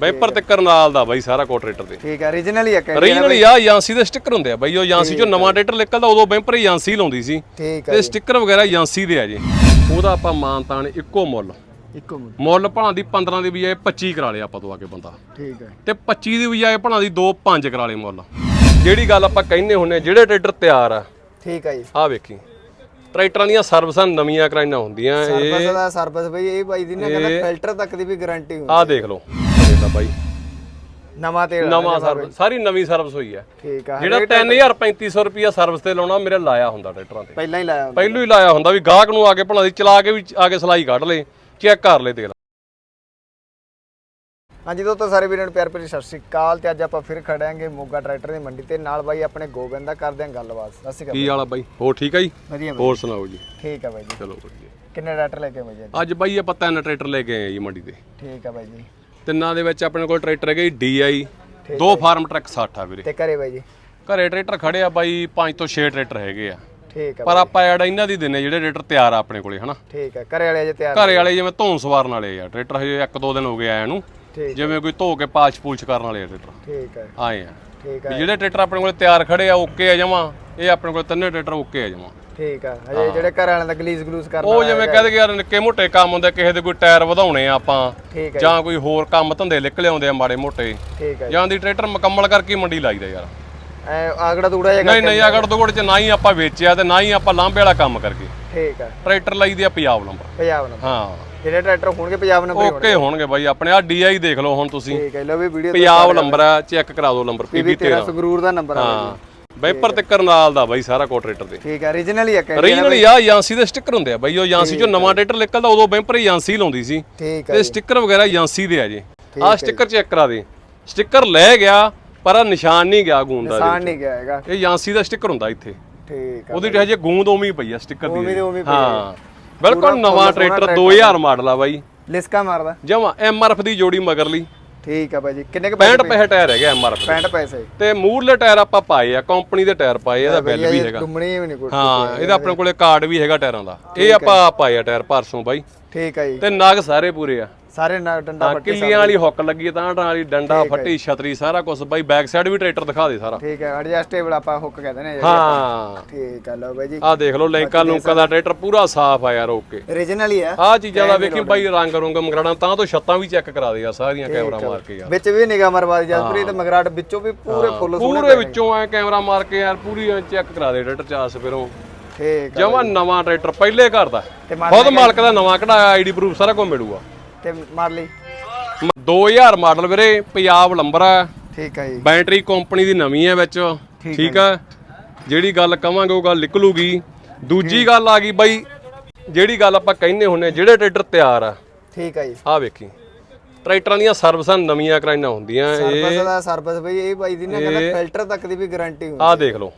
Wiper ਤਿੱਕਰ ਨਾਲ ਦਾ ਬਾਈ ਸਾਰਾ ਕੋ ਟਰੈਕਟਰ ਦੇ ਠੀਕ ਹੈ origignal ਹੀ ਹੈ ਕਹਿੰਦੇ ਰੀਜਨਲ ਆ ਏਜੰਸੀ ਦੇ ਸਟicker ਹੁੰਦੇ ਆ ਬਾਈ ਉਹ ਏਜੰਸੀ ਚੋਂ ਨਵਾਂ ਟਰੈਕਟਰ ਨਿਕਲਦਾ ਉਦੋਂ ਵੈਪਰ ਏਜੰਸੀ ਲਾਉਂਦੀ ਸੀ। ਠੀਕ ਹੈ ਤੇ ਸਟicker ਵਗੈਰਾ ਏਜੰਸੀ ਦੇ ਆ ਜੀ। ਉਹਦਾ ਆਪਾਂ ਮਾਨਤਾਨ ਇੱਕੋ ਮੁੱਲ। ਇੱਕੋ ਮਿੰਟ ਮੁੱਲ ਭਣਾ ਦੀ 15 ਦੀ ਬਜਾਏ 25 ਕਰਾ ਲਿਆ ਆਪਾਂ ਤੋਂ ਆ ਕੇ ਬੰਦਾ। ਠੀਕ ਹੈ। ਤੇ 25 ਦੀ ਬਜਾਏ ਭਣਾ ਦੀ 2 5 ਕਰਾ ਲਏ ਮੁੱਲ। ਜਿਹੜੀ ਗੱਲ ਆਪਾਂ ਕਹਿੰਦੇ ਹੁੰਨੇ ਆ, ਜਿਹੜੇ ਟਰੈਕਟਰ ਤਿਆਰ ਆ ਠੀਕ ਹੈ ਜੀ। ਆ ਵੇਖੀ। ਟਰੈਕਟਰਾਂ ਦੀਆਂ ਸਰਵਿਸਾਂ ਨਵੀਆਂ ਕਰਾਈਆਂ ਹੁੰਦੀਆਂ ਇਹ ਸਰਵਿਸ ਦਾ ਸਰਵਿਸ ਬਈ ਇਹ ਬਾਈ ਦੀ ਨਾ ਕਹਿੰਦਾ ਫਿਲਟਰ ਤੱਕ ਦੀ ਵੀ ਗਾਰੰਟੀ ਹੁੰਦੀ ਆਹ ਦੇਖ ਲਓ। ਤਾਂ ਬਾਈ। ਨਵਾਂ ਤੇਲ ਨਵਾਂ ਸਰਵਿਸ ਸਾਰੀ ਨਵੀਂ ਸਰਵਿਸ ਹੋਈ ਹੈ। ਠੀਕ ਆ ਜਿਹੜਾ 3000 3500 ਰੁਪਿਆ ਸਰਵਿਸ ਤੇ ਲਾਉਣਾ ਮੇਰੇ ਲਾਇਆ ਹੁੰਦਾ ਟਰੈਕਟਰਾਂ ਤੇ। ਪਹਿਲਾਂ ਹੀ ਲਾਇਆ ਹੁੰਦਾ। ਪਹਿਲੋਂ ਹੀ ਲਾਇਆ ਹੁੰਦਾ ਵੀ ਗਾਹਕ ਨੂੰ ਆ ਕੇ ਭਲਾ ਦੀ ਚਲਾ ਕੇ ਵੀ ਆ ਕੇ ਸਲਾਈ ਕੱਢ ਲੇ ਚੈੱਕ ਕਰ ਲੇ ਤੇਲ। ਹਾਂਜੀ ਦੋਸਤੋ ਸਾਰੇ ਵੀਰਾਂ ਨੂੰ ਪਿਆਰ ਭਰੀ ਸਤਿ ਸ਼੍ਰੀ ਅਕਾਲ ਤੇ ਅੱਜ ਆਪਾਂ ਫਿਰ ਖੜਾਂਗੇ ਮੋਗਾ ਟਰੈਕਟਰ ਦੀ ਮੰਡੀ ਤੇ। ਨਾਲ ਬਾਈ ਆਪਣੇ ਗੋਬਿੰਦ ਦਾ ਕਰਦੇ ਆਂ ਗੱਲਬਾਤ। ਸਤਿ ਸ਼੍ਰੀ ਅਕਾਲ ਕੀ ਵਾਲਾ ਬਾਈ? ਹੋਰ ਠੀਕ ਆ ਜੀ? ਵਧੀਆ ਹੋਰ ਸੁਣਾਓ ਜੀ? ਠੀਕ ਆ ਬਾਈ ਜੀ। ਚਲੋ ਵਧੀਆ। ਕਿੰਨੇ ਟਰੈਕਟਰ ਲੈ ਕੇ ਆਏ ਬਾਈ ਜੀ ਅੱਜ? ਅੱਜ ਬਾਈ ਆਪਾਂ ਤਿੰਨ ਟਰੈਕਟਰ ਲੈ ਕੇ ਆਏ ਜੀ ਮੰਡੀ ਤੇ। ਠੀਕ ਆ ਬਾਈ ਜੀ। ਤਿੰਨਾਂ ਦੇ ਵਿੱਚ ਆਪਣੇ ਕੋਲ ਟਰੈਕਟਰ ਹੈਗੇ ਡੀਆਈ ਦੋ ਫਾਰਮ ਟਰੱਕ 60 ਆ ਵੀਰੇ। ਤੇ ਘਰੇ ਬਾਈ ਜੀ? ਘਰੇ ਟਰੈਕਟਰ ਖੜੇ ਆ ਬਾਈ 5 ਤੋਂ 6 ਟਰੈਕਟਰ ਹੈਗੇ ਆ। ਠੀਕ ਆ ਪਰ ਆਪਾਂ ਐਡ ਇਹਨਾਂ ਦੀ ਦਿੰਨੇ ਜਿਹੜੇ ਟਰੈਕਟਰ ਤਿਆਰ ਆ ਆਪਣੇ ਕੋਲੇ ਹਨਾ। ਠੀਕ ਆ ਘਰੇ ਵਾਲੇ ਅਜੇ ਤਿਆਰ ਘਰੇ ਵਾਲੇ ਜਿਵੇਂ ਧੋਣ ਸਵਾਰਨ ਵਾਲੇ ਆ ਟਰੈਕਟਰ ਹਜੇ ਇੱਕ ਦੋ ਦਿਨ ਹੋ ਗਏ ਆਇਆ ਨੂੰ। ਜਿਵੇਂ ਕੋਈ ਧੋ ਕੇ ਪਾਲਸ਼ ਪੂਲਸ਼ ਕਰਨ ਵਾਲੇ ਆ ਟਰੈਕਟਰ। ਠੀਕ ਆ। ਆਏ ਆ। ਠੀਕ ਆ। ਜਿਹੜੇ ਟਰੈਕਟਰ ਆਪਣੇ ਕੋਲੇ ਤਿਆਰ ਖੜੇ ਆ ਓਕੇ ਆ ਜਮਾ। ਇਹ ਆਪਣੇ ਕੋਲ ਤਿੰਨੇ ਟਰੈਕਟਰ ਓਕੇ ਆ ਜਮਾ। ਠੀਕ ਆ ਅਜੇ ਜਿਹੜੇ ਘਰ ਵਾਲਿਆਂ ਦਾ ਗਲੀਸ ਗਲੂਸ ਕਰਨਾ ਉਹ ਜਿਵੇਂ ਕਹਿੰਦੇ ਕਿ ਯਾਰ ਨਿੱਕੇ ਮੋਟੇ ਕੰਮ ਹੁੰਦੇ ਕਿਸੇ ਦੇ ਕੋਈ ਟਾਇਰ ਵਧਾਉਣੇ ਆ ਆਪਾਂ ਠੀਕ ਆ ਜਾਂ। ਕੋਈ ਹੋਰ ਕੰਮ ਧੰਦੇ ਨਿਕਲੇ ਆਉਂਦੇ ਆ ਮਾੜੇ ਮੋਟੇ ਠੀਕ ਆ ਜਾਂ। ਦੀ ਟਰੈਕਟਰ ਮੁਕੰਮਲ ਕਰਕੇ ਮੰਡੀ ਲਾਈਦਾ ਯਾਰ। ਐ ਆਗੜਾ ਦੂੜਾ ਜਿਹਾ ਨਹੀਂ ਨਹੀਂ ਅਗੜ ਦੋਗੜ ਚ ਨਾ ਹੀ ਆਪਾਂ ਵੇਚਿਆ ਤੇ ਨਾ ਹੀ ਆਪਾਂ ਲਾਂਬੇ ਵਾਲਾ ਕੰਮ ਕਰਕੇ। ਠੀਕ ਆ। ਟਰੈਕਟਰ ਲਾਈਦੇ ਆ ਪੰਜਾਬ ਨੰਬਰ। ਪੰਜਾਬ ਨੰਬਰ। ਹਾਂ। ਜਿਹੜੇ ਟਰੈਕਟਰ ਹੋਣਗੇ ਪੰਜਾਬ ਨੰਬਰ ਓਕੇ ਹੋਣਗੇ। ਬਾਈ ਆਪਣੇ ਆ ਡੀਆਈ ਦੇਖ ਲਓ ਹੁਣ ਤੁਸੀਂ। ਠੀਕ ਹੈ ਲੋ ਵੀ ਵੀਡੀਓ ਪੰਜਾਬ ਨੰਬਰ ਆ ਚੈੱਕ ਕਰਾ ਦਿਓ ਨੰਬਰ ਪੀਬੀ ਤੇਰਾ। ਸੰਗਰੂਰ ਦਾ ਨੰਬਰ ਆ ਹਾਂ। ਵੈਪਰ ਤਿੱਕਰ ਨਾਲ ਦਾ ਬਾਈ ਸਾਰਾ ਕੋ ਟਰੈਕਟਰ ਦੇ। ਠੀਕ ਹੈ origignal ਹੀ ਹੈ ਕਹਿੰਦੇ ਰੀਜਨਲ ਆ ਏਜੰਸੀ ਦੇ ਸਟicker ਹੁੰਦੇ ਆ ਬਾਈ ਉਹ ਏਜੰਸੀ ਚੋਂ ਨਵਾਂ ਟਰੈਕਟਰ ਨਿਕਲਦਾ ਉਦੋਂ ਵੈਂਪਰ ਏਜੰਸੀ ਲਾਉਂਦੀ ਸੀ। ਠੀਕ ਹੈ ਤੇ ਸਟicker ਵਗੈਰਾ ਏਜੰਸੀ ਦੇ ਆ ਜੀ। ਆਹ ਸਟicker ਚੈੱਕ ਕਰਾ ਦੇ। ਸਟicker ਲੈ ਗਿਆ ਪਰ ਆਹ ਨਿਸ਼ਾਨ ਨਹੀਂ ਗਿਆ ਗੂੰਦ ਦਾ ਸਾਨ ਨਹੀਂ ਗਿਆ ਹੈਗਾ। ਇਹ ਏਜੰਸੀ ਦਾ ਸਟicker ਹੁੰਦਾ ਇੱਥੇ। ਠੀਕ ਆ ਉਹਦੀ ਹਜੇ ਗੂੰਦ ਉਵੇਂ ਹੀ ਪਈ ਆ ਸਟicker ਦੀ ਦੀ ਉਵੇਂ ਪਈ ਹਾਂ। ਬਿਲਕੁਲ ਨਵਾਂ ਟਰੈਕਟਰ 2000 ਮਾਡਲ ਆ ਬਾਈ। ਲਿਸਕਾ ਮਾਰਦਾ। ਜਮਾ ਐਮਆਰਐਫ ਦੀ ਜੋੜੀ ਮਗਰਲੀ। ਠੀਕ ਆ ਬਾਈ ਜੀ। ਕਿੰਨੇ ਕ 65 ਪੈਸੇ ਟਾਇਰ ਹੈਗਾ ਐਮਆਰਐਫ 65 ਪੈਸੇ। ਤੇ ਮੂਰਲੇ ਟਾਇਰ ਆਪਾਂ ਪਾਏ ਆ ਕੰਪਨੀ ਦੇ ਟਾਇਰ ਪਾਏ ਇਹਦਾ ਬਿੱਲ ਵੀ ਹੈਗਾ। ਡੁੰਮਣੀ ਵੀ ਨਹੀਂ ਕੋਈ ਹਾਂ ਇਹਦਾ ਆਪਣੇ ਕੋਲੇ ਕਾਰਡ ਵੀ ਹੈਗਾ ਟਾਇਰਾਂ ਦਾ। ਇਹ ਆਪਾਂ ਪਾਏ ਆ ਟਾਇਰ ਪਰਸੋਂ ਬਾਈ। ਠੀਕ ਆ ਜੀ। ਤੇ ਨਗ ਸਾਰੇ ਪੂਰੇ ਆ। ਸਾਰੇ ਨਾ ਡੰਡਾ ਹਾਂ ਕਿੱਲੀਆਂ ਵਾਲੀ ਹੁੱਕ ਲੱਗੀ ਤਾਂ ਵਾਲੀ ਡੰਡਾ ਫੱਟੀ ਛਤਰੀ ਸਾਰਾ ਕੁਝ ਬਾਈ ਬੈਕ ਸਾਈਡ ਵੀ ਟਰੈਕਟਰ ਦਿਖਾ ਦੇ ਸਾਰਾ। ਠੀਕ ਹੈ ਐਡਜਸਟੇਬਲ ਆਪਾਂ ਹੁੱਕ ਕਹਿੰਦੇ ਨੇ ਹਾਂ ਠੀਕ ਆ ਲੋ ਬਾਈ ਜੀ। ਆਹ ਦੇਖ ਲਓ ਲੈਂਕਾ ਲੂੰਕਾ ਦਾ ਟਰੈਕਟਰ ਪੂਰਾ ਸਾਫ਼ ਆ ਯਾਰ ਓਕੇ origignal ਹੀ ਆ। ਆਹ ਚੀਜ਼ਾਂ ਦਾ ਵੇਖੀ ਬਾਈ ਰੰਗ ਰੁੰਗ ਮਗਰਾਣਾ ਤਾਂ ਤੋਂ ਛੱਤਾਂ ਵੀ ਚੈੱਕ ਕਰਾ ਦੇ ਆ ਸਾਰੀਆਂ ਕੈਮਰਾ ਮਾਰ ਕੇ ਯਾਰ। ਵਿੱਚ ਵੀ ਨਿਗਾਹ ਮਰਵਾ ਦੀ ਜਸਪ੍ਰੀਤ ਮਗਰਾਟ ਵਿੱਚੋਂ ਵੀ ਪੂਰੇ ਫੁੱਲ ਸੋਹਣੇ ਪੂਰੇ ਵਿੱਚੋਂ ਐ ਕੈਮਰਾ ਮਾਰ ਕੇ ਯਾਰ ਪੂਰੀ ਚੈੱਕ ਕਰਾ ਦੇ ਟਰੈਕਟਰ ਚਾਸ ਫਿਰੋਂ। ਠੀਕ ਆ ਜਮਾ ਨਵਾਂ ਟਰੈਕਟਰ ਪਹਿਲੇ ਘਰ ਦਾ। ਤੇ ਮਾਰ ਖੁਦ ਮਾਲਕ ਦਾ ਨਵਾਂ ਕਢਾਇਆ ਆਈਡੀ ਪ੍ਰੂਫ ਸਾਰਾ ਕੁਝ ਮਿਲੂਗਾ। ਤੇ ਮਾਰ ਲਈ। 2000 ਮਾਡਲ ਵੀਰੇ ਪੰਜਾਬ ਨੰਬਰ ਆ ਠੀਕ ਆ ਜੀ। ਬੈਟਰੀ ਕੰਪਨੀ ਦੀ ਨਵੀਂ ਹੈ ਵਿੱਚ। ਠੀਕ ਆ ਜਿਹੜੀ ਗੱਲ ਕਵਾਂਗੇ ਉਹ ਗੱਲ ਨਿਕਲੂਗੀ। ਦੂਜੀ ਗੱਲ ਆ ਗਈ ਬਾਈ ਜਿਹੜੀ ਗੱਲ ਆਪਾਂ ਕਹਿੰਦੇ ਹੁੰਨੇ ਜਿਹੜੇ ਟਰੈਕਟਰ ਤਿਆਰ ਆ। ਠੀਕ ਆ ਜੀ। ਆ ਵੇਖੀ। ਟਰੈਕਟਰਾਂ ਦੀਆਂ ਸਰਵਿਸਾਂ ਨਵੀਆਂ ਕਰਾਈਆਂ ਹੁੰਦੀਆਂ ਇਹ ਸਰਵਿਸ ਦਾ ਸਰਵਿਸ ਬਈ ਇਹ ਬਾਈ ਦੀ ਨਾ ਕਹਿੰਦਾ ਫਿਲਟਰ ਤੱਕ ਦੀ ਵੀ ਗਾਰੰਟੀ ਹੁੰਦੀ ਆਹ ਦੇਖ ਲਓ।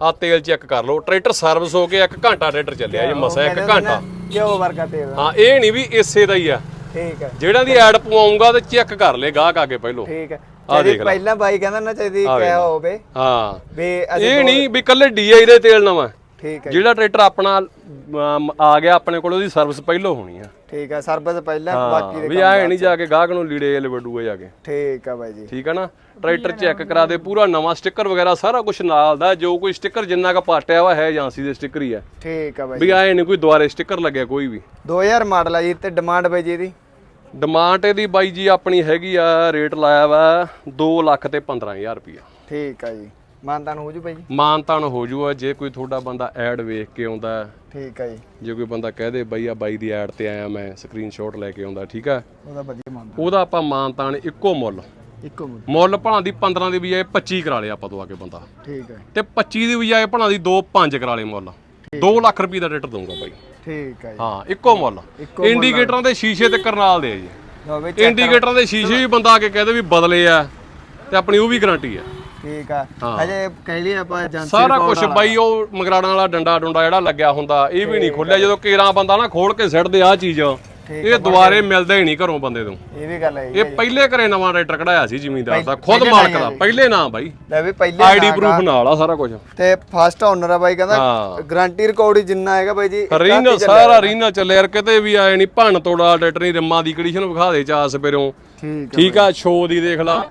ਆਹ ਤੇਲ ਚੈੱਕ ਕਰ ਲਓ। ਟਰੈਕਟਰ ਸਰਵਿਸ ਹੋ ਕੇ 1 ਘੰਟਾ ਟਰੈਕਟਰ ਚੱਲਿਆ ਜੀ ਮਸਾ 1 ਘੰਟਾ। ਕਿਉਂ ਵਰਗਾ ਤੇਲ। ਹਾਂ ਇਹ ਨਹੀਂ ਵੀ ਇਸੇ ਦਾ ਹੀ ਆ। ਠੀਕ ਹੈ। ਜਿਹੜਾ ਦੀ ਐਡ ਪਵਾਉਂਗਾ ਤੇ ਚੈੱਕ ਕਰ ਲੈ ਗਾਹਕ ਆ ਕੇ ਪਹਿਲੋਂ। ਠੀਕ ਹੈ। ਦੇਖ ਲੈ। ਪਹਿਲਾਂ ਬਾਈ ਕਹਿੰਦਾ ਨਾ ਚਾਹੀਦੀ ਕਿਆ ਹੋਵੇ। ਹਾਂ। ਵੀ ਇਹ ਨਹੀਂ ਵੀ ਕੱਲੇ ਡੀਆਈ ਦੇ ਤੇਲ ਨਵਾਂ ਠੀਕ ਹੈ। ਜਿਹੜਾ ਟਰੈਕਟਰ ਆਪਣਾ ਆ ਗਿਆ ਆਪਣੇ ਕੋਲ ਉਹਦੀ ਸਰਵਿਸ ਪਹਿਲੋਂ ਹੋਣੀ ਆ। ਠੀਕ ਹੈ ਸਰਵਿਸ ਪਹਿਲਾਂ ਬਾਕੀ ਦੇ ਵੀ ਆਏ ਨਹੀਂ ਜਾ ਕੇ ਗਾਹਕ ਨੂੰ ਲੀੜੇ ਲਵੜੂਏ ਜਾ ਕੇ। ਠੀਕ ਹੈ ਬਾਈ ਜੀ। ਠੀਕ ਹੈ ਨਾ? ਟਰੈਕਟਰ ਚੈੱਕ ਕਰਾ ਦੇ ਪੂਰਾ ਨਵਾਂ ਸਟicker ਵਗੈਰਾ ਸਾਰਾ ਕੁਝ ਨਾਲ ਦਾ ਜੋ ਕੋਈ ਸਟicker ਜਿੰਨਾ ਕਾ ਪਾਟਿਆ ਵਾ ਹੈ ਏਜੰਸੀ ਦੇ ਸਟicker ਹੀ ਆ। ਠੀਕ ਹੈ ਬਾਈ ਵੀ ਆਏ ਨਹੀਂ ਕੋਈ ਦੁਆਰੇ ਸਟicker ਲੱਗਿਆ ਕੋਈ ਵੀ। 2000 ਮਾਡਲ ਆ ਜੀ ਤੇ ਡਿਮਾਂਡ ਬਾਈ ਜੀ ਇਹਦੀ। ਡਿਮਾਂਡ ਇਹਦੀ ਬਾਈ ਜੀ ਆਪਣੀ ਹੈਗੀ ਆ ਰੇਟ ਲਾਇਆ ਵਾ 2 ਲੱਖ ਤੇ 15000 ਰੁਪਇਆ ਠੀਕ ਹੈ ਜੀ। ਮਾਨਤਾਨ ਹੋ ਜੂ ਬਾਈ ਜੀ? ਮਾਨਤਾਨ ਹੋ ਜੂਗਾ ਜੇ ਕੋਈ ਤੁਹਾਡਾ ਬੰਦਾ ਐਡ ਵੇਖ ਕੇ ਆਉਂਦਾ ਠੀਕ ਹੈ ਜੀ। ਜੇ ਕੋਈ ਬੰਦਾ ਕਹਿ ਦੇ ਬਈ ਆ ਬਾਈ ਦੀ ਐਡ ਤੇ ਆਇਆ ਮੈਂ ਸਕਰੀਨਸ਼ਾਟ ਲੈ ਕੇ ਆਉਂਦਾ ਠੀਕ ਆ? ਉਹਦਾ ਵਧੀਆ ਮਾਨਤਾਨ। ਉਹਦਾ ਆਪਾਂ ਮਾਨਤਾਨ ਇੱਕੋ ਮੁੱਲ। ਇੱਕੋ ਮੁੱਲ। ਭਣਾ ਦੀ 15 ਦੀ ਬਜਾਏ 25 ਕਰਾ ਲਿਆ ਆਪਾਂ ਤੋਂ ਆ ਕੇ ਬੰਦਾ। ਠੀਕ ਹੈ ਤੇ 25 ਦੀ ਬਜਾਏ ਭਣਾ ਦੀ 2 5 ਕਰਾ ਲਏ ਮੁੱਲ। 2 ਲੱਖ ਰੁਪਏ ਦਾ ਰੇਟ ਦਊਂਗਾ ਬਾਈ। ਠੀਕ ਹੈ ਜੀ। ਹਾਂ ਇੱਕੋ ਮੁੱਲ। ਇੱਕੋ ਇੰਡੀਕੇਟਰਾਂ ਦੇ ਸ਼ੀਸ਼ੇ ਤੇ ਕਰਨਾਲ ਦੇ ਆ ਜੀ। ਲਓ ਇੰਡੀਕੇਟਰਾਂ ਦੇ ਸ਼ੀਸ਼ੇ ਵੀ ਬੰਦਾ ਆ ਕੇ ਕਹਦੇ ਵੀ ਬਦਲੇ ਆ ਤੇ ਆਪਣੀ ਉਹ ਵੀ ਗਾਰੰਟੀ ਆ। ਠੀਕ ਆ। ਹਜੇ ਕਹਿ ਲਈ ਆਪਾਂ ਏਜੰਸੀ ਸਾਰਾ ਕੁਝ ਬਾਈ ਉਹ ਮਗਰਾੜਾਂ ਵਾਲਾ ਡੰਡਾ ਡੁੰਡਾ ਜਿਹੜਾ ਲੱਗਿਆ ਹੁੰਦਾ ਇਹ ਵੀ ਨਹੀਂ ਖੁੱਲਿਆ। ਜਦੋਂ ਕੇਰਾਂ ਬੰਦਾ ਨਾ ਖੋਲ ਕੇ ਸਿੱਟਦੇ ਆ ਚੀਜ਼। ਇਹ ਦੁਬਾਰੇ ਮਿਲਦਾ ਹੀ ਨਹੀਂ ਘਰੋਂ ਬੰਦੇ ਤੋਂ। ਇਹ ਵੀ ਗੱਲ ਹੈ ਇਹ ਪਹਿਲੇ ਘਰੇ ਨਵਾਂ ਟਰੈਕਟਰ ਕਢਾਇਆ ਸੀ ਜ਼ਿਮੀਂਦਾਰ ਦਾ ਖੁਦ ਮਾਲਕ ਦਾ ਪਹਿਲੇ ਨਾਂ ਬਾਈ। ਲੈ ਵੀ ਪਹਿਲੇ ਆਈਡੀ ਪ੍ਰੂਫ। ਨਾਲ ਆ ਸਾਰਾ ਕੁਝ ਤੇ ਫਸਟ ਓਨਰ ਆ ਬਾਈ ਕਹਿੰਦਾ ਹਾਂ। ਗਾਰੰਟੀ ਰਿਕਾਰਡ ਹੀ ਜਿੰਨਾ ਹੈਗਾ ਬਾਈ ਜੀ ਰੀਨਾ ਸਾਰਾ ਰੀਨਾ ਚੱਲੇ ਯਾਰ ਕਿਤੇ ਵੀ ਆਏ ਨਹੀਂ ਭੰਨ ਤੋੜਾ ਟਰੈਕਟਰ ਨਹੀਂ ਰਿਮਾਂ ਦੀ ਕੰਡੀਸ਼ਨ ਵਿਖਾ ਦੇ ਚਾ ਸਪੇਰੋਂ ਠੀਕ ਠੀਕ ਆ ਸ਼ੋ ਦੀ ਦੇਖ ਲਾ।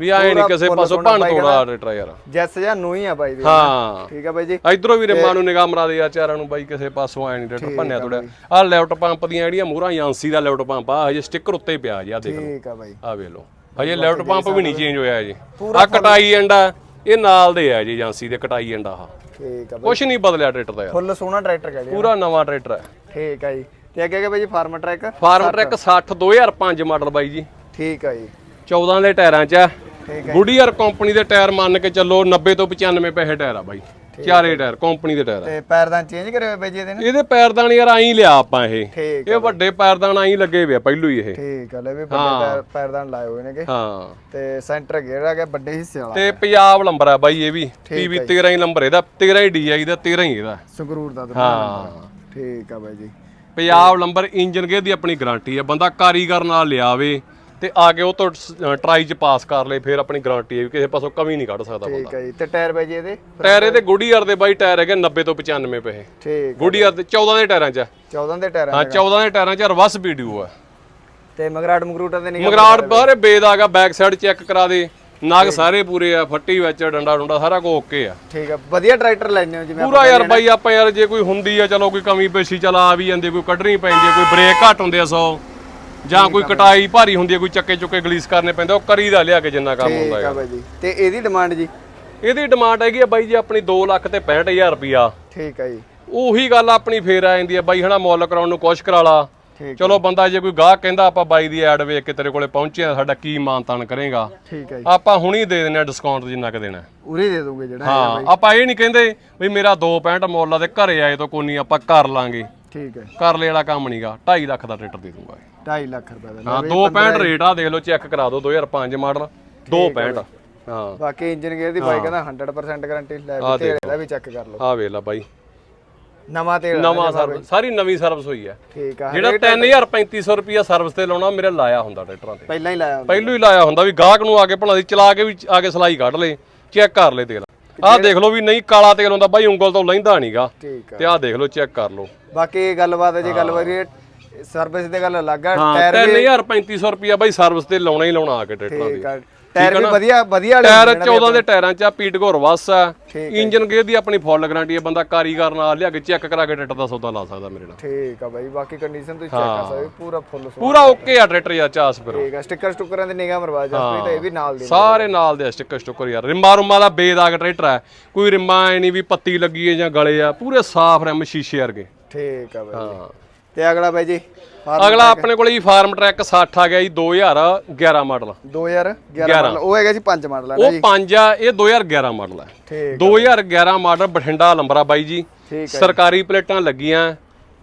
ਵੀ ਆਏ ਨਹੀਂ ਕਿਸੇ ਪਾਸੋਂ ਭੰਨ ਤੋੜਾ ਟਰੈਕਟਰ ਯਾਰ ਜੈਸ ਜਾਂ ਨੂੰ ਹੀ ਆ ਬਾਈ ਦੀ। ਹਾਂ। ਠੀਕ ਆ ਬਾਈ ਜੀ। ਇਧਰੋਂ ਵੀ ਰਿਮਾਂ ਨੂੰ ਨਿਗਾਹ ਮਰਾ ਦੇ ਯਾਰ ਚਾਰਾਂ ਨੂੰ ਬਾਈ ਕਿਸੇ ਪਾਸੋਂ ਆਏ ਨਹੀਂ ਟਰੈਕਟਰ ਭੰਨਿਆ ਤੋੜਿਆ ਆ ਲੈਫਟ ਪੰਪ ਦੀਆਂ ਜਿਹੜੀਆਂ ਮੂਹਰਾਂ ਏਜੰਸੀ ਦਾ ਲੈਫਟ ਪੰਪ ਆ ਹਜੇ ਸਟicker ਉੱਤੇ ਪਿਆ ਜੀ ਆ ਦੇਖ ਲਓ। ਠੀਕ ਆ ਬਾਈ। ਆ ਵੇਖ ਲਓ। ਹਜੇ ਲੈਫਟ ਪੰਪ ਵੀ ਨਹੀਂ ਚੇਂਜ ਹੋਇਆ ਜੀ। ਆ ਕਟਾਈ ਐਂਡਾ ਇਹ ਨਾਲ ਦੇ ਆ ਜੀ ਏਜੰਸੀ ਦੇ ਕਟਾਈ ਐਂਡਾ ਆ ਠੀਕ ਆ ਬਾਈ। ਕੁਛ ਨਹੀਂ ਬਦਲਿਆ ਟਰੈਕਟਰ ਦਾ ਯਾਰ। ਫੁੱਲ ਸੋਹਣਾ ਟਰੈਕਟਰ ਕਹਿ ਪੂਰਾ ਨਵਾਂ ਟਰੈਕਟਰ ਹੈ ਠੀਕ ਆ ਜੀ। ਤੇ ਅੱਗੇ ਅੱਗੇ ਬਾਈ ਜੀ farm track farm track 60 2005 model ਬਾਈ ਜੀ। ਠੀਕ ਆ ਜੀ। 14 ਦੇ ਟਾਇਰਾਂ 'ਚ ਆ। ਗੁਡੀਅਰ ਕੰਪਨੀ ਦੇ ਟਾਇਰ ਮੰਨ ਕੇ ਚੱਲੋ 90 ਤੋਂ 95 ਪੈਸੇ ਟਾਇਰ ਆ ਬਾਈ। ਚਾਰੇ ਟਾਇਰ ਕੰਪਨੀ ਦੇ ਟਾਇਰ ਆ। ਤੇ ਪੈਰਦਾਨ ਚੇਂਜ ਕਰੇ ਹੋਏ ਬਾਈ ਜੀ ਇਹਦੇ ਨੇ ਇਹਦੇ ਪੈਰਦਾਨ ਯਾਰ ਆਈ ਲਿਆ ਆਪਾਂ ਇਹ। ਇਹ ਵੱਡੇ ਪੈਰਦਾਨ ਆਈ ਲੱਗੇ ਵੇ ਆ ਪਹਿਲੂ ਹੀ ਇਹ। ਠੀਕ ਆ ਲੈ ਵੀ ਵੱਡੇ ਪੈਰ- ਪੈਰਦਾਨ ਲਾਏ ਹੋਏ ਨੇਗੇ। ਹਾਂ। ਤੇ ਸੈਂਟਰ ਗੇਅਰ ਆ ਗਿਆ ਵੱਡੇ ਹਿੱਸੇ ਵਾਲਾ ਤੇ ਪੰਜਾਬ ਨੰਬਰ ਆ ਬਾਈ ਇਹ ਵੀ। ਪੀਵੀ 13 ਹੀ ਨੰਬਰ ਇਹਦਾ 13 ਹੀ ਡੀਆਈ ਦਾ 13 ਹੀ ਇਹਦਾ। ਸੰਗਰੂਰ ਦਾ ਹਾਂ। ਠੀਕ ਆ ਬਾਈ ਜੀ। ਪੰਜਾਬ ਨੰਬਰ ਇੰਜਨ ਗੇਅਰ ਦੀ ਆਪਣੀ ਗਾਰੰਟੀ ਹੈ ਬੰਦਾ ਕਾਰੀਗਰ ਨਾਲ ਲਿਆਵੇ। ਤੇ ਆ ਕੇ ਉਹ ਤੋਂ ਟਰਾਈ ਚ ਪਾਸ ਕਰ ਲੇ ਫਿਰ ਆਪਣੀ ਗਾਰੰਟੀ ਹੈ ਵੀ ਕਿਸੇ ਪਾਸੋਂ ਕਮੀ ਨਹੀਂ ਕੱਢ ਸਕਦਾ ਬੰਦਾ। ਠੀਕ ਜੀ। ਤੇ ਟਾਇਰ ਬਾਈ ਜੀ ਇਹਦੇ? ਟਾਇਰ ਇਹਦੇ ਗੁਡੀਅਰ ਦੇ ਬਾਈ ਟਾਇਰ ਹੈਗੇ 90 ਤੋਂ 95 ਪੈਸੇ ਠੀਕ ਗੁਡੀਅਰ ਦੇ 14 ਦੇ ਟਾਇਰਾਂ 'ਚ ਆ। 14 ਦੇ ਟਾਇਰ ਹਾਂ 14 ਦੇ ਟਾਇਰਾਂ 'ਚ ਰਿਵਰਸ ਵੀਡੀਓ ਆ ਤੇ ਮਗਰਾਟ ਮਗਰੂਟਾਂ ਦੇ ਨਹੀਂ ਮਗਰਾੜ ਬਾਹਰੇ ਬੇਦ ਆਗਾ ਬੈਕ ਸਾਈਡ ਚੈੱਕ ਕਰਾ ਦੇ। ਨਾਗ ਸਾਰੇ ਪੂਰੇ ਆ ਫੱਟੀ ਵਿੱਚ ਡੰਡਾ ਡੁੰਡਾ ਸਾਰਾ ਕੋ ਓਕੇ ਆ। ਠੀਕ ਆ ਵਧੀਆ ਟਰੈਕਟਰ ਲੈਣੇ ਹੋ ਜਿਵੇਂ ਪੂਰਾ ਯਾਰ ਬਾਈ ਆਪਾਂ ਯਾਰ ਜੇ ਕੋਈ ਹੁੰਦੀ ਆ ਚਲੋ ਕੋਈ ਕਮੀ ਪੇਸ਼ੀ ਚਲਾ ਆ ਵੀ ਜਾਂਦੀ ਕੋਈ ਕੱਢਣੀ ਪੈਂਦੀ ਆ, ਕੋਈ ਬ੍ਰੇਕ ਘੱਟ ਹੁੰਦੇ ਆ 100 ਜਾਂ ਕੋਈ ਕਟਾਈ ਭਾਰੀ ਹੁੰਦੀ ਆ ਕੋਈ ਚੱਕੇ ਚੁੱਕੇ ਗਲੀਸ ਕਰਨੇ ਪੈਂਦੇ ਆ, ਉਹ ਕਰੀਦਾ ਲਿਆ ਕੇ ਜਿੰਨਾ ਕੰਮ ਹੁੰਦਾ ਠੀਕ ਆ ਬਾਈ ਜੀ। ਤੇ ਇਹਦੀ ਡਿਮਾਂਡ ਜੀ? ਇਹਦੀ ਡਿਮਾਂਡ ਹੈਗੀ ਆ ਬਾਈ ਜੀ ਆਪਣੀ 2 ਲੱਖ ਤੇ 65000 ਰੁਪਿਆ ਠੀਕ ਆ ਜੀ। ਉਹੀ ਗੱਲ ਆਪਣੀ ਫੇਰ ਆ ਜਾਂਦੀ ਆ ਬਾਈ ਹਨਾ ਮੁੱਲ ਕਰਾਉਣ ਨੂੰ ਕੁਛ ਕਰਾ ਲਾ। ਠੀਕ ਚਲੋ ਬੰਦਾ ਜੇ ਕੋਈ ਗਾਹਕ ਕਹਿੰਦਾ ਆਪਾਂ ਬਾਈ ਦੀ ਐਡ ਵੇਖ ਕੇ ਤੇਰੇ ਕੋਲੇ ਪਹੁੰਚਿਆ ਸਾਡਾ ਕੀ ਮਾਨਤਾਨ ਕਰੇਗਾ। ਠੀਕ ਆ ਜੀ। ਆਪਾਂ ਹੁਣੀ ਦੇ ਦਿੰਨੇ ਆ ਡਿਸਕਾਊਂਟ ਜਿੰਨਾ ਕੁ ਦੇਣਾ। ਉਰੇ ਦੇ ਦੋਗੇ ਜਿਹੜਾ ਹਾਂ ਆਪਾਂ ਇਹ ਨਹੀਂ ਕਹਿੰਦੇ ਵੀ ਮੇਰਾ 2.65 ਮੁੱਲ ਆ ਤੇ ਘਰੇ ਆਏ ਤੋਂ ਕੋਈ ਨਹੀਂ ਆਪਾਂ ਕਰ ਲਾਂਗੇ। ਠੀਕ ਹੈ ਕਰ ਲੈ ਵਾਲਾ ਕੰਮ ਨਹੀਂਗਾ 2.5 ਲੱਖ ਦਾ ਟਰੈਕਟਰ ਦੇ ਦੂੰਗਾ ਇਹ। 2.5 ਲੱਖ ਰੁਪਏ ਦਾ। ਹਾਂ 2.65 ਰੇਟ ਆ ਦੇਖ ਲਓ ਚੈੱਕ ਕਰਾ ਦਿਓ 2005 ਮਾਡਲ 2.65 ਹਾਂ। ਬਾਕੀ ਇੰਜਨ ਗੇਅਰ ਦੀ ਬਾਈ ਕਹਿੰਦਾ 100% ਗਾਰੰਟੀ ਲੈ ਵੀ ਤੇਲ ਦਾ ਵੀ ਚੈੱਕ ਕਰ ਲਓ। ਆ ਵੇਖ ਲਾ ਬਾਈ। ਨਵਾਂ ਤੇਲ ਨਵਾਂ ਸਰਵਿਸ ਸਾਰੀ ਨਵੀਂ ਸਰਵਿਸ ਹੋਈ ਹੈ ਠੀਕ ਆ ਜਿਹੜਾ 3350 ਰੁਪਿਆ ਸਰਵਿਸ ਤੇ ਲਾਉਣਾ ਮੇਰੇ ਲਾਇਆ ਹੁੰਦਾ ਟਰੈਕਟਰਾਂ ਤੇ। ਪਹਿਲਾਂ ਹੀ ਲਾਇਆ ਹੁੰਦਾ। ਪਹਿਲੂ ਹੀ ਲਾਇਆ ਹੁੰਦਾ ਵੀ ਗਾਹਕ ਨੂੰ ਆ ਕੇ ਭਲਾ ਦੀ ਚਲਾ ਕੇ ਵੀ ਆ ਕੇ ਸਲਾਈ ਕੱਢ ਲੇ ਚੈੱਕ ਕਰ ਲੈ ਤੇਲ। ਆਹ ਦੇਖ ਲਓ ਵੀ ਨਹੀਂ ਕਾਲਾ ਤੇਲ ਹੁੰਦਾ ਬਾਈ ਉਂਗਲ ਤੋਂ ਲੈਂਦਾ ਨਹੀਂਗਾ ਠੀਕ ਆ। ਤੇ ਆਹ ਦੇਖ ਲਓ ਚੈੱਕ ਕਰ ਲਓ। ਬਾਕੀ ਇਹ ਗੱਲਬਾਤ ਹੈ ਜੇ ਗੱਲ ਕਰੀਏ ਸਰਵਿਸ ਦੀ ਗੱਲ ਅਲੱਗ ਆ ਹਾਂ ਟਾਇਰ 3350 ਰੁਪਿਆ ਬਾਈ ਸਰਵਿਸ ਤੇ ਲਾਉਣਾ ਹੀ ਲਾਉਣਾ ਆ ਕੇ ਟਰੈਕਟਰਾਂ ਠੀਕ ਦੇ। ਆ ਟਾਇਰ ਵੀ ਵਧੀਆ ਵਧੀਆ ਵਾਲੇ ਟਾਇਰ ਹੁੰਦੇ ਨੇ 14 ਦੇ ਟਾਇਰਾਂ 'ਚ ਆ ਪੀਟ ਘੋਰ ਵਸ ਆ। ਇੰਜਨ ਗੇਅਰ ਦੀ ਆਪਣੀ ਫੁੱਲ ਗਾਰੰਟੀ ਹੈ ਬੰਦਾ ਕਾਰੀਗਰ ਨਾਲ ਲਿਆ ਕੇ ਚੈੱਕ ਕਰਾ ਕੇ ਟਰੈਕਟਰ ਦਾ ਸੌਦਾ ਲਾ ਸਕਦਾ ਮੇਰੇ ਨਾਲ। ਠੀਕ ਆ ਬਾਈ ਬਾਕੀ ਕੰਡੀਸ਼ਨ ਤੁਸੀਂ ਚੈੱਕ ਕਰ ਸਕਦੇ ਪੂਰਾ ਫੁੱਲ ਪੂਰਾ ਓਕੇ ਆ ਟਰੈਕਟਰ ਯਾਰ ਚਾਸ ਫਿਰ ਠੀਕ ਆ ਸਟicker ਸਟੁੱਕਰਾਂ ਦੀ ਨਿਗਾਹ ਮਰਵਾ ਜਸਪ੍ਰੀਤ ਇਹ ਵੀ ਨਾਲ ਦੀ ਸਾਰੇ ਨਾਲ ਦੇ ਸਟicker ਸਟੁੱਕਰ ਯਾਰ। ਰਿੰਮਾ ਰੁੰਮਾ ਦਾ ਬੇਦਾਗ ਟਰੈਕਟਰ ਹੈ ਕੋਈ ਰਿੰਮਾ ਐ ਨਹੀਂ ਵੀ ਪੱਤੀ ਲੱਗੀ ਹੈ ਜਾਂ ਗਲੇ ਆ ਪੂਰੇ ਸਾਫ਼ ਰਿਮ ਸ਼ੀਸ਼ੇ ਵਰਗੇ। ਠੀਕ ਆ ਬਾਈ। ਹਾਂ। ਤੇ ਅਗਲਾ ਬਾਈ ਜੀ ਅਗਲਾ ਆਪਣੇ ਕੋਲ ਜੀ ਫਾਰਮ ਟਰੈਕ 60 ਆ ਗਿਆ ਜੀ 2011 ਮਾਡਲ। 2011 ਮਾਡਲ ਉਹ ਹੈਗਾ ਜੀ 5 ਮਾਡਲ ਹੈ ਨਾ ਉਹ 5 ਆ ਇਹ 2011 ਮਾਡਲ ਹੈ ਠੀਕ 2011 ਮਾਡਲ ਬਠਿੰਡਾ ਲੰਬਰ ਬਾਈ ਜੀ। ਸਰਕਾਰੀ ਪਲੇਟਾਂ ਲੱਗੀਆਂ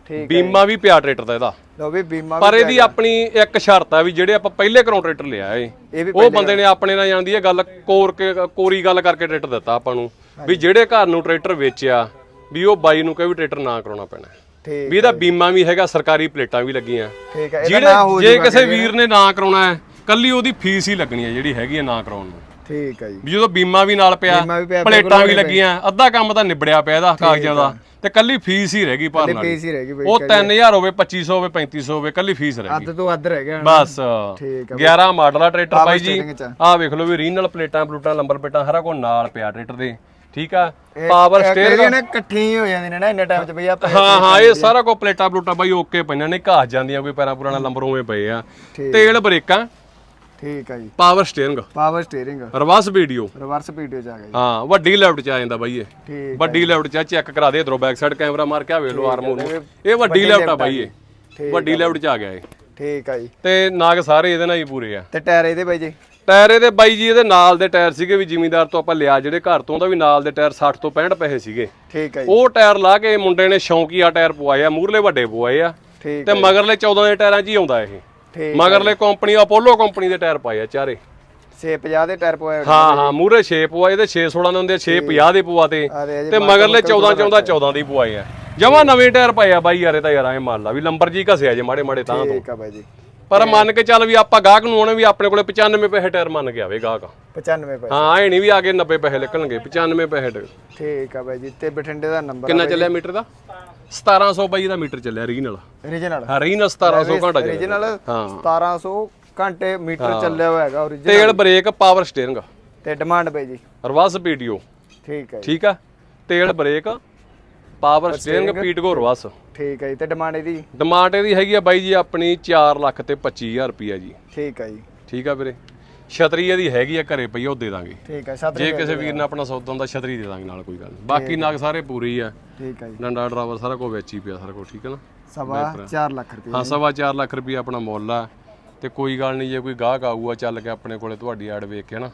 ਠੀਕ ਬੀਮਾ ਵੀ ਪਿਆ ਟਰੈਕਟਰ ਦਾ ਇਹਦਾ। ਲੋ ਵੀ ਬੀਮਾ ਪਰ ਇਹਦੀ ਆਪਣੀ ਇੱਕ ਸ਼ਰਤ ਆ ਵੀ ਜਿਹੜੇ ਆਪਾਂ ਪਹਿਲੇ ਘਰੋਂ ਟਰੈਕਟਰ ਲਿਆ ਏ ਉਹ ਬੰਦੇ ਨੇ ਆਪਣੇ ਨਾਲ ਜਾਣਦੀ ਹੈ ਗੱਲ ਕੋਰ ਕੇ ਕੋਰੀ ਗੱਲ ਕਰਕੇ ਟਰੈਕਟਰ ਦਿੱਤਾ ਆਪਾਂ ਨੂੰ ਵੀ ਜਿਹੜੇ ਘਰ ਨੂੰ ਟਰੈਕਟਰ ਵੇਚਿਆ ਵੀ ਉਹ ਬਾਈ ਨੂੰ ਕਹੇ ਵੀ ਟਰੈਕਟਰ ਨਾ ਕਰਾਉਣਾ ਪੈਣਾ। ਵੀ ਇਹਦਾ ਬੀਮਾ ਵੀ ਹੈਗਾ ਸਰਕਾਰੀ ਪਲੇਟਾਂ ਵੀ ਲੱਗੀਆਂ। ਠੀਕ ਹੈ ਇਹਦਾ ਨਾਂ ਹੋ ਜੇ ਕਿਸੇ ਵੀਰ ਨੇ। ਨਾ ਕਰਾਉਣਾ ਹੈ ਕੱਲੀ ਉਹਦੀ ਫੀਸ ਹੀ ਲੱਗਣੀ ਹੈ ਜਿਹੜੀ ਹੈਗੀ ਹੈ ਨਾ ਕਰਾਉਣ ਨੂੰ। ਠੀਕ ਹੈ ਜੀ। ਵੀ ਜਦੋਂ ਬੀਮਾ ਵੀ ਨਾਲ ਪਿਆ ਪਲੇਟਾਂ ਵੀ ਲੱਗੀਆਂ ਅੱਧਾ ਕੰਮ ਤਾਂ ਨਿਬੜਿਆ ਪਿਆ ਇਹਦਾ ਕਾਗਜ਼ਾਂ ਦਾ ਤੇ ਕੱਲੀ ਫੀਸ ਹੀ ਰਹਿ ਗਈ ਭਰਨ ਵਾਲੀ। ਫੀਸ ਹੀ ਰਹਿ ਗਈ ਬਈ ਉਹ 3000 ਹੋਵੇ 2500 ਹੋਵੇ 3500 ਹੋਵੇ ਕੱਲੀ ਫੀਸ ਰਹਿ ਗਈ। ਅੱਧ ਤੋਂ ਅੱਧ ਰਹਿ ਗਿਆ ਬਸ। ਠੀਕ 11 ਮਾਡਲ ਆ ਟਰੈਕਟਰ ਬਾਈ ਜੀ। ਆਹ ਵੇਖ ਲਓ ਵੀ ਰੀਨਲ ਪਲੇਟਾਂ ਪਲੂਟਾਂ ਨੰਬਰ ਪਲੇਟਾਂ ਸਾਰਾ ਕੁਝ ਨਾਲ ਪਿਆ ਟਰੈਕਟਰ ਦੇ। ਠੀਕ ਆ? ਪਾਵਰ ਸਟੇਅਰਿੰਗ ਨੇ? ਇਕੱਠੀ ਹੀ ਜਾਂਦੀ ਨੇ ਨਾ ਇੰਨੇ ਟਾਈਮ 'ਚ ਬਈ ਆਪਾਂ ਹਾਂ ਹਾਂ ਇਹ ਸਾਰਾ ਕੁਝ ਪਲੇਟਾਂ ਪਲੂਟਾਂ ਬਾਈ ਓਕੇ ਪਈਆਂ ਨੇ ਘਾਸ ਜਾਂਦੀਆਂ ਕੋਈ ਪੈਰਾਂ ਪੁਰਾਣਾ ਨੰਬਰ ਉਵੇਂ ਪਏ ਆ। ਤੇਲ ਬ੍ਰੇਕਾਂ। ਠੀਕ ਹੈ ਜੀ। Power steering power steering reverse video reverse video 'ਚ ਆ ਗਿਆ ਹਾਂ ਵੱਡੀ ਲੈਫਟ ਚ ਆ ਜਾਂਦਾ ਬਾਈ ਇਹ। ਠੀਕ ਵੱਡੀ ਲੈਫਟ ਚ ਚੈੱਕ ਕਰਾ ਦੇ ਇਧਰੋਂ ਬੈਕ ਸਾਈਡ ਕੈਮਰਾ ਮਾਰ ਕੇ ਆ ਵੇਖ ਲਓ ਆਰਮ ਨੂੰ ਇਹ ਵੱਡੀ ਲੈਫਟ ਆ ਬਾਈ ਇਹ। ਵੱਡੀ ਲੈਫਟ ਚ ਆ ਗਿਆ ਇਹ। ਠੀਕ ਹੈ ਜੀ। ਤੇ ਨਾਗ ਸਾਰੇ ਇਹਦੇ ਨਾਲ ਹੀ ਪੂਰੇ ਆ। ਤੇ ਟਾਇਰ ਇਹਦੇ ਬਾਈ ਜੀ। ਟਾਇਰ ਇਹਦੇ ਬਾਈ ਜੀ ਇਹਦੇ ਨਾਲ ਦੇ ਟਾਇਰ ਸੀਗੇ ਵੀ ਜ਼ਿਮੀਂਦਾਰ ਤੋਂ ਆਪਾਂ ਲਿਆ ਜਿਹੜੇ ਘਰ ਤੋਂ ਉਹਦਾ ਵੀ ਨਾਲ ਦੇ ਟਾਇਰ 60 ਤੋਂ 65 ਪੈਸੇ ਸੀਗੇ। ਠੀਕ ਹੈ ਜੀ। ਉਹ ਟਾਇਰ ਲਾ ਕੇ ਮੁੰਡੇ ਨੇ ਸ਼ੌਂਕੀਆ ਟਾਇਰ ਪਵਾਏ ਆ ਮੂਰਲੇ ਵੱਡੇ ਪਵਾਏ ਆ। ਤੇ ਮਗਰਲੇ 14 ਦੇ ਟਾਇਰਾਂ 'ਚ ਹੀ ਆਉਂਦਾ ਇਹ। ਠੀਕ ਮਗਰਲੇ ਕੰਪਨੀ ਅਪੋਲੋ ਕੰਪਨੀ ਦੇ ਟਾਇਰ ਪਾਏ ਆ ਚਾਰੇ। 650 ਦੇ ਟਾਇਰ ਪਵਾਏ ਹਾਂ ਹਾਂ ਮੂਰੇ 6 ਪਵਾਏ ਇਹਦੇ 6 16 ਦੇ ਹੁੰਦੇ 6 50 ਦੇ ਪਵਾਤੇ ਤੇ। ਮਗਰਲੇ 14 14 14 ਦੇ ਪਵਾਏ ਆ। ਜਮਾ ਨਵੇਂ ਟਾਇਰ ਪਏ ਆ ਬਾਈ ਯਾਰ ਇਹ ਤਾਂ ਯਾਰ ਐ ਮੰਨ ਲਾ ਵੀ ਲੰਬਰ ਜੀ ਘਸਿਆ ਜੇ ਮਾੜੇ ਮਾੜੇ ਤਾਂ ਤੋਂ। ਠੀਕ ਆ ਬਾਈ ਜੀ। ਪਰ ਮੰਨ ਕੇ ਚੱਲ ਵੀ ਆਪਾਂ ਗਾਹਕ ਨੂੰ ਆਉਣੇ ਵੀ ਆਪਣੇ ਕੋਲੇ 95 ਪੈਸੇ ਟਾਇਰ ਮੰਨ ਕੇ ਆਵੇ ਗਾਹਕ। 95 ਪੈਸੇ। ਹਾਂ ਐ ਨਹੀਂ ਵੀ ਆ ਕੇ 90 ਪੈਸੇ ਲਿਖਣਗੇ 95 ਪੈਸੇ ਟਾਇਰ। ਠੀਕ ਆ ਬਾਈ ਜੀ ਤੇ ਬਠਿੰਡੇ ਦਾ ਨੰਬਰ ਕਿੰਨਾ ਚੱਲਿਆ ਮੀਟਰ ਦਾ? 1700 ਬਾਈ ਦਾ ਮੀਟਰ ਚੱਲਿਆ ਰੀਨਲ ਓਰੀਜਨਲ ਹਾਂ ਰੀਨਲ 1700 ਘੰਟਾ ਚੱਲਿਆ। ਓਰੀਜਨਲ ਹਾਂ। 1700 ਘੰਟੇ ਮੀਟਰ ਚੱਲਿਆ ਹੋਇਆ ਹੈਗਾ ਓਰੀਜਨਲ ਤੇਲ ਬ੍ਰੇਕ ਪਾਵਰ ਸਟੀਅਰਿੰਗ। ਤੇ ਡਿਮਾਂਡ ਬਾਈ ਜੀ। ਰਵਸ ਪੀਟੀਓ ਠੀਕ ਹੈ ਜੀ। ਠੀਕ ਆ? ਤੇਲ brake power steering PTO reverse. ਠੀਕ ਹੈ ਜੀ ਤੇ ਡਿਮਾਂਡ ਇਹਦੀ? ਡਿਮਾਂਡ ਇਹਦੀ ਹੈਗੀ ਆ ਬਾਈ ਜੀ ਆਪਣੀ 4 ਲੱਖ ਤੇ 25000 ਰੁਪਿਆ ਜੀ। ਠੀਕ ਹੈ ਜੀ। ਠੀਕ ਆ ਵੀਰੇ। ਛਤਰੀ ਇਹਦੀ ਹੈਗੀ ਆ ਘਰੇ ਪਈ ਆ ਉਹ ਦੇ ਦਾਂਗੇ। ਠੀਕ ਹੈ ਸੱਤ ਜੇ ਕਿਸੇ ਵੀਰ ਨੇ ਆਪਣਾ ਸੌਦਾ ਹੁੰਦਾ ਛਤਰੀ ਦੇ ਦਾਂਗੇ ਨਾਲ ਕੋਈ ਗੱਲ। ਬਾਕੀ ਨਗ ਸਾਰੇ ਪੂਰੇ ਹੀ ਆ। ਠੀਕ ਹੈ ਜੀ। ਡੰਡਾ ਡਰਾਈਵਰ ਸਾਰਾ ਕੁਝ ਵਿੱਚ ਹੀ ਪਿਆ ਸਾਰਾ ਕੁਝ ਠੀਕ ਹੈ ਨਾ? ਸਵਾ 4 ਲੱਖ ਰੁਪਏ ਹਾਂ ਸਵਾ 4 ਲੱਖ ਰੁਪਈਆ ਆਪਣਾ ਮੁੱਲ ਆ। ਤੇ ਕੋਈ ਗੱਲ ਨਹੀਂ ਜੇ ਕੋਈ ਗਾਹਕ ਆਊਗਾ ਚੱਲ ਕੇ ਆਪਣੇ ਕੋਲੇ ਤੁਹਾਡੀ ਐਡ ਵੇਖ ਕੇ ਨਾ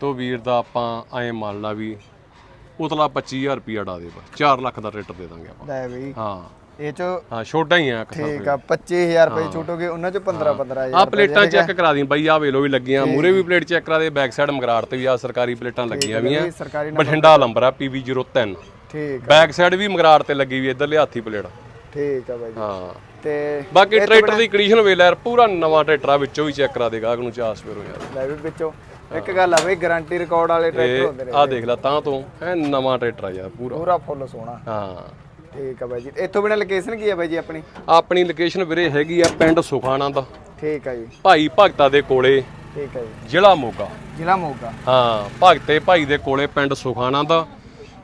ਤੋ ਵੀਰ ਦਾ ਆਪਾਂ ਐਂ ਮੰਨ ਲਾ ਵੀ ਉਤਲਾ 25000 ਰੁਪਈਆ ਡਾ ਦੇ ਬਸ 4 ਲੱਖ ਦਾ ਰੇਟ ਦੇ ਦਾਂਗੇ ਆਪਾਂ। ਲੈ ਬਈ। ਹਾਂ। ਇਹ ਚ ਹਾਂ ਛੋਟਾ ਹੀ ਆ ਠੀਕ ਆ 25000 ਰੁਪਏ ਛੋਟੋਗੇ ਉਹਨਾਂ ਚ 15 15000 ਆ ਪਲੇਟਾਂ ਚੈੱਕ ਕਰਾ ਦੀ ਬਾਈ ਆ ਵੇਲੋ ਵੀ ਲੱਗੀਆਂ ਮੂਰੇ ਵੀ ਪਲੇਟ ਚੈੱਕ ਕਰਾ ਦੇ ਬੈਕ ਸਾਈਡ ਮਗਰਾੜ ਤੇ ਵੀ ਆ ਸਰਕਾਰੀ ਪਲੇਟਾਂ ਲੱਗੀਆਂ ਵੀਆਂ ਬਠਿੰਡਾ ਨੰਬਰ ਆ PV03 ਠੀਕ ਬੈਕ ਸਾਈਡ ਵੀ ਮਗਰਾੜ ਤੇ ਲੱਗੀ ਵੀ ਇਧਰਲੇ ਹਾਥੀ ਪਲੇਟ। ਠੀਕ ਆ ਬਾਈ ਹਾਂ। ਤੇ ਬਾਕੀ ਟਰੈਕਟਰ ਦੀ ਕੰਡੀਸ਼ਨ ਵੇਖ ਲੈ ਪੂਰਾ ਨਵਾਂ ਟਰੈਕਟਰ ਆ ਵਿੱਚੋਂ ਵੀ ਚੈੱਕ ਕਰਾ ਦੇ ਗਾਹਕ ਨੂੰ ਚਾਸ ਫਿਰੋ ਯਾਰ ਲੈ ਵੀ ਵਿੱਚੋਂ। ਇੱਕ ਗੱਲ ਆ ਬਈ ਗਾਰੰਟੀ ਰਿਕਾਰਡ ਵਾਲੇ ਟਰੈਕਟਰ ਹੁੰਦੇ ਨੇ ਆ ਦੇਖ ਲੈ ਤਾਂ ਤੋਂ ਐ ਨਵਾਂ ਟਰੈਕਟਰ ਆ ਯਾਰ ਪੂਰਾ। ਪੂਰਾ ਫੁੱਲ ਸੋਹਣਾ। ਹਾਂ। ਠੀਕ ਆ ਬਾਈ ਜੀ। ਇੱਥੋਂ ਬਿਨਾ ਲੋਕੇਸ਼ਨ ਕੀ ਆ ਬਾਈ ਜੀ ਆਪਣੀ? ਆਪਣੀ ਲੋਕੇਸ਼ਨ ਵੀਰੇ ਹੈਗੀ ਆ ਪਿੰਡ ਸੁਖਾਣਾ ਦਾ। ਠੀਕ ਆ ਜੀ। ਭਾਈ ਭਗਤਾ ਦੇ ਕੋਲੇ ਠੀਕ ਆ ਜੀ। ਜ਼ਿਲ੍ਹਾ ਮੋਗਾ। ਜ਼ਿਲ੍ਹਾ ਮੋਗਾ। ਹਾਂ ਭਗਤੇ ਭਾਈ ਦੇ ਕੋਲੇ ਪਿੰਡ ਸੁਖਾਣਾ ਦਾ।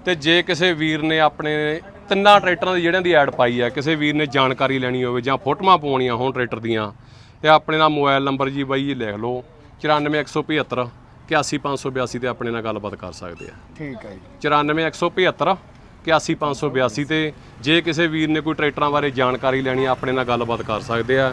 ਤੇ ਜੇ ਕਿਸੇ ਵੀਰ ਨੇ ਆਪਣੇ ਤਿੰਨਾਂ ਟਰੈਕਟਰਾਂ ਦੀ ਜਿਹੜਿਆਂ ਦੀ ਐਡ ਪਾਈ ਆ ਕਿਸੇ ਵੀਰ ਨੇ ਜਾਣਕਾਰੀ ਲੈਣੀ ਹੋਵੇ ਜਾਂ ਫੋਟੋਆਂ ਪਾਉਣੀਆਂ ਹੋਣ ਟਰੈਕਟਰ ਦੀਆਂ ਤੇ ਆਪਣੇ ਨਾਲ ਮੋਬਾਈਲ ਨੰਬਰ ਜੀ ਬਾਈ ਜੀ ਲਿਖ ਲਓ। 94175 81582 ਤੇ ਆਪਣੇ ਨਾਲ ਗੱਲਬਾਤ ਕਰ ਸਕਦੇ ਆ। ਠੀਕ ਆ ਜੀ। 94175 81582 ਤੇ ਜੇ ਕਿਸੇ ਵੀਰ ਨੇ ਕੋਈ ਟਰੈਕਟਰਾਂ ਬਾਰੇ ਜਾਣਕਾਰੀ ਲੈਣੀ ਆ ਆਪਣੇ ਨਾਲ ਗੱਲਬਾਤ ਕਰ ਸਕਦੇ ਆ।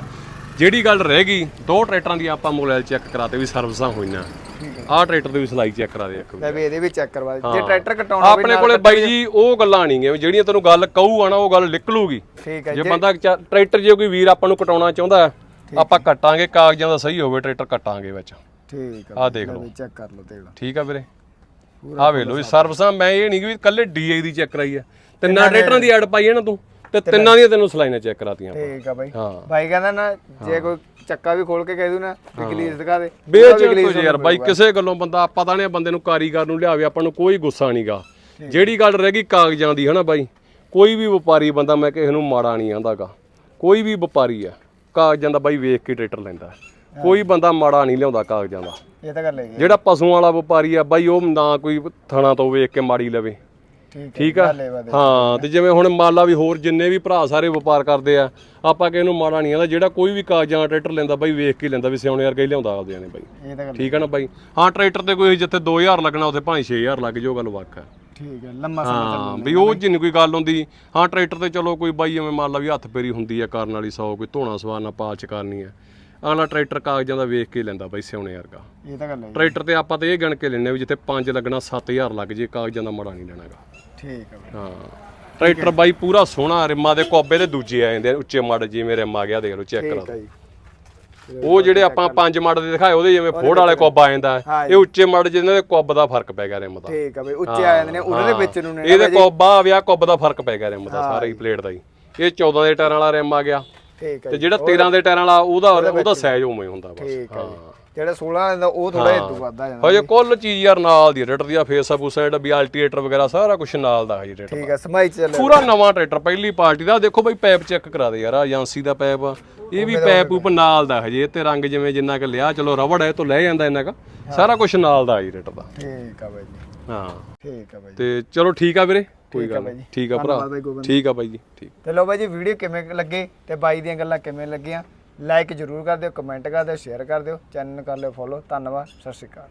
ਜਿਹੜੀ ਗੱਲ ਰਹਿ ਗਈ ਦੋ ਟਰੈਕਟਰਾਂ ਦੀ ਆਪਾਂ ਮੋਬਾਈਲ ਚੈੱਕ ਕਰਾਤੇ ਵੀ ਸਰਵਿਸਾਂ ਹੋਈਆਂ। ਹੈ। ਆਹ ਟਰੈਕਟਰ ਦੀ ਵੀ ਸਲਾਈ ਚੈੱਕ ਕਰਾ ਦੇ ਇੱਕ ਲੈ ਵੀ ਇਹਦੇ ਵੀ ਚੈੱਕ ਕਰਵਾ ਦੇ ਜੇ ਟਰੈਕਟਰ ਕਟਾਉਣਾ ਹੋਵੇ ਆਪਣੇ ਕੋਲੇ ਬਾਈ ਜੀ ਉਹ ਗੱਲਾਂ ਨਹੀਂ ਗੀਆਂ ਜਿਹੜੀਆਂ ਤੈਨੂੰ ਗੱਲ ਕਹੂ ਆਣਾ ਉਹ ਗੱਲ ਨਿਕਲੂਗੀ। ਠੀਕ ਹੈ ਜੇ ਬੰਦਾ ਟਰੈਕਟਰ ਜੇ ਕੋਈ ਵੀਰ ਆਪਾਂ ਨੂੰ ਕਟਾਉਣਾ ਚਾਹੁੰਦਾ ਹੈ, ਆਪਾਂ ਕੱਟਾਂਗੇ ਕਾਗਜ਼ਾਂ ਦਾ ਸਹੀ ਹੋਵੇ ਟਰੈਕਟਰ ਕੱਟਾਂਗੇ ਵਿੱਚ। ਠੀਕ ਆ ਆਹ ਦੇਖ ਲਓ। ਚੈੱਕ ਕਰ ਲਓ ਤੇਲ ਠੀਕ ਆ ਵੀਰੇ। ਵੇਖ ਲਓ ਵੀ ਸਰਵਿਸਾਂ ਮੈਂ ਇਹ ਨਹੀਂ ਕਿ ਵੀ ਕੱਲੇ ਡੀਆਈ ਦੀ ਚੈੱਕ ਕਰਾਈ ਆ। ਤਿੰਨਾਂ ਟਰੈਕਟਰਾਂ ਦੀ ਐਡ ਪਾਈ ਹੈ ਨਾ ਤੂੰ ਤੇ ਤਿੰਨਾਂ ਦੀਆਂ ਤੈਨੂੰ ਸਲਾਈਨਾਂ ਚੈੱਕ ਕਰਾਤੀਆਂ ਠੀਕ ਆ ਬਾਈ। ਹਾਂ। ਬਾਈ ਕਹਿੰਦਾ ਨਾ ਜੇ ਕੋਈ ਚੱਕਾ ਵੀ ਖੋਲ ਕੇ ਕਹਿ ਦੂ ਨਾ ਵੀ ਗਲੀਸ ਦਿਖਾ ਦੇ। ਬੇਚਿੰਤ ਯਾਰ ਬਾਈ ਕਿਸੇ ਗੱਲੋਂ ਬੰਦਾ ਪਤਾ ਨਹੀਂ ਬੰਦੇ ਨੂੰ ਕਾਰੀਗਰ ਨੂੰ ਲਿਆਵੇ ਆਪਾਂ ਨੂੰ ਕੋਈ ਗੁੱਸਾ ਨਹੀਂਗਾ ਜਿਹੜੀ ਗੱਲ ਰਹਿ ਗਈ ਕਾਗਜ਼ਾਂ ਦੀ ਹਨਾ ਬਾਈ? ਕੋਈ ਵੀ ਵਪਾਰੀ ਬੰਦਾ ਮੈਂ ਕਿਸੇ ਨੂੰ ਮਾੜਾ ਨਹੀਂ ਆਂਦਾਗਾ ਕੋਈ ਵੀ ਵਪਾਰੀ ਆ। ਕਾਗਜ਼ਾਂ ਦਾ ਬਾਈ ਵੇਖ ਕੇ ਟਰੈਕਟਰ ਲੈਂਦਾ। ਕੋਈ ਬੰਦਾ ਮਾੜਾ ਨਹੀਂ ਲਿਆਉਂਦਾ ਕਾਗਜ਼ਾਂ ਦਾ। ਇਹ ਤਾਂ ਗੱਲ ਹੈਗੀ ਆ। ਜਿਹੜਾ ਪਸ਼ੂਆਂ ਵਾਲਾ ਵਪਾਰੀ ਆ ਬਾਈ ਉਹ ਨਾ ਕੋਈ ਥਣਾ ਤੋਂ ਵੇਖ ਕੇ ਮਾੜੀ ਲਵੇ। ਠੀਕ ਆ? ਹੈ ਤੇ ਜਿਵੇਂ ਹੁਣ ਮੰਨ ਲਾ ਵੀ ਹੋਰ ਜਿੰਨੇ ਵੀ ਭਰਾ ਸਾਰੇ ਵਪਾਰ ਕਰਦੇ ਆ ਆਪਾਂ ਕਿਸੇ ਨੂੰ ਮਾੜਾ ਨਹੀਂ ਆਂਦਾ। ਜਿਹੜਾ ਕੋਈ ਵੀ ਕਾਗਜ਼ਾਂ ਟਰੈਕਟਰ ਲੈਂਦਾ ਬਾਈ ਵੇਖ ਕੇ ਲੈਂਦਾ ਵੀ ਸਿਆਉਣੇ ਵਰਗਾ ਹੀ ਲਿਆਉਂਦਾ ਆਪਦਿਆਂ ਨੇ ਬਾਈ। ਠੀਕ ਆ ਨਾ ਬਾਈ? ਹਾਂ ਟਰੈਕਟਰ ਤੇ ਕੋਈ ਜਿੱਥੇ 2000 ਲੱਗਣਾ ਉੱਥੇ ਭਾਵੇਂ 6000 ਲੱਗ ਜਾਓ ਗੱਲ ਵੱਖ ਹੈ ਠੀਕ ਹੈ ਲੰਮਾ ਸਮਾਂ ਹਾਂ ਵੀ ਉਹ ਜਿੰਨੀ ਕੋਈ ਗੱਲ ਹੁੰਦੀ ਹਾਂ ਟਰੈਕਟਰ ਤੇ ਚਲੋ ਕੋਈ ਬਾਈ ਐਵੇਂ ਮੰਨ ਲਾ ਵੀ ਹੱਥ ਪੇਰੀ ਹੁੰਦੀ ਆ ਕਰਨ ਵਾਲੀ 100 ਕੋਈ ਧੋਣਾ ਸਵਾਰਨਾ ਪਾਲਚ ਕਰਨੀ ਆ ਅਗਲਾ ਟਰੈਕਟਰ ਕਾਗਜ਼ਾਂ ਦਾ ਵੇਖ ਕੇ ਹੀ ਲੈਂਦਾ ਬਾਈ ਸਿਆਉਣੇ ਵਰਗਾ। ਇਹ ਤਾਂ ਗੱਲ ਹੈ ਟਰੈਕਟਰ ਤੇ ਆਪਾਂ ਤੇ ਇਹ ਗਿਣ ਕੇ ਲੈਨੇ ਵੀ ਜਿੱਥੇ 5 ਲੱਗਣਾ 7000 ਲੱਗ ਜੇ ਕਾਗਜ਼ਾਂ ਦਾ ਮੜਾ ਨਹੀਂ ਲੈਣਾਗਾ। ਠੀਕ ਬਾਈ। ਹਾਂ। ਟਰੈਕਟਰ ਬਾਈ ਪੂਰਾ ਸੋਹਣਾ ਰਿਮਾਂ ਦੇ ਕੋਬੇ ਦੇ ਦੂਜੇ ਆ ਜਾਂਦੇ ਆ, ਉੱਚੇ ਮੜ ਜਿਵੇਂ ਰਿਮ ਆ ਗਿਆ ਦੇਖ ਲਓ ਚੈੱਕ ਕਰਾ ਠੀਕ ਆ ਜੀ। ਉਹ ਜਿਹੜੇ ਆਪਾਂ ਪੰਜ ਮੜ ਦੇ ਦਿਖਾਏ ਉਹਦੇ ਜਿਵੇਂ ਫੋੜ ਵਾਲੇ ਕੁੱਬ ਆ ਜਾਂਦਾ ਹਾਂ। ਇਹ ਉੱਚੇ ਮੜ ਜਿਹਨਾਂ ਦੇ ਕੁੱਬ ਦਾ ਫ਼ਰਕ ਪੈ ਗਿਆ ਰਿਮ ਦਾ। ਠੀਕ ਆ ਬਾਈ ਉੱਚੇ ਆ ਜਾਂਦੇ ਨੇ ਉਹਨਾਂ ਦੇ ਵਿੱਚ ਨੂੰ ਨੇ ਇਹਦੇ ਕੁੱਬ ਆ ਵਿਆਹ ਕੁੱਬ ਦਾ ਫ਼ਰਕ ਪੈ ਗਿਆ ਰਿਮ ਦਾ ਸਾਰੇ ਹੀ ਪਲੇਟ ਦਾ ਹੀ। ਇਹ 14 ਦੇ ਟਾਇਰਾਂ ਵਾਲਾ ਰਿਮ ਆ ਗਿਆ। ਠੀਕ ਆ ਤੇ ਜਿਹੜਾ 13 ਦੇ ਟਾਇਰਾਂ ਵਾਲਾ ਉਹਦਾ ਉਹਦਾ ਸਾਈਜ਼ ਉਵੇਂ ਹੀ ਹੁੰਦਾ ਬਸ। ਠੀਕ ਆ ਜੀ। ਜਿਹੜਾ 16 ਵਾਲਾ ਦਾ ਉਹ ਥੋੜਾ ਜਿਹਾ ਵੱਧਦਾ ਜਾਂਦਾ ਹਜੇ ਕੁੱਲ ਚੀਜ਼ ਯਾਰ ਨਾਲ ਦੀ ਰੇਟਰ ਦੀ ਆ ਫੇਸ ਆ ਫੂਸਾ ਜਿਹੜਾ ਵੀ ਅਲਟੀਏਟਰ ਵਗੈਰਾ ਸਾਰਾ ਕੁਝ ਨਾਲ ਦਾ ਹੈ ਜੀ ਰੇਟਰ ਠੀਕ ਆ ਸਮਾਈ ਚੱਲ ਪੂਰਾ ਨਵਾਂ ਟਰੈਕਟਰ ਪਹਿਲੀ ਪਾਰਟੀ ਦਾ ਦੇਖੋ ਬਈ ਪੈਪ ਚੈੱਕ ਕਰਾ ਦੇ ਯਾਰ ਏਜੰਸੀ ਦਾ ਪੈਪ ਆ। ਇਹ ਵੀ ਪੈਪ ਉਪ ਨਾਲ ਦਾ ਹਜੇ ਤੇ ਰੰਗ ਜਿਵੇਂ ਜਿੰਨਾ ਕਿ ਲਿਆ ਚਲੋ ਰਬੜ ਹੈ ਤੋਂ ਲੈ ਜਾਂਦਾ ਇੰਨਾ ਕ। ਸਾਰਾ ਕੁਝ ਨਾਲ ਦਾ ਜੀ ਰੇਟਰ ਦਾ। ਠੀਕ ਆ ਬਾਈ ਜੀ। ਹਾਂ। ਠੀਕ ਆ ਬਾਈ ਤੇ ਚਲੋ ਠੀਕ ਆ ਵੀਰੇ ਕੋਈ ਗੱਲ। ਠੀਕ ਆ ਭਰਾ। ਠੀਕ ਆ ਬਾਈ ਜੀ ਠੀਕ। ਤੇ ਲੋ ਬਾਈ ਜੀ ਵੀਡੀਓ ਕਿਵੇਂ ਲੱਗੇ ਤੇ ਬਾਈ ਦੀਆਂ ਗੱਲਾਂ ਕਿਵੇਂ ਲੱਗੀਆਂ? ਲਾਈਕ ਜਰੂਰ ਕਰ ਦਿਓ ਕਮੈਂਟ ਕਰ ਦਿਓ ਸ਼ੇਅਰ ਕਰ ਦਿਓ ਚੈਨਲ ਕਰ ਲਿਓ ਫੋਲੋ ਧੰਨਵਾਦ, ਸਤਿ ਸ਼੍ਰੀ ਅਕਾਲ।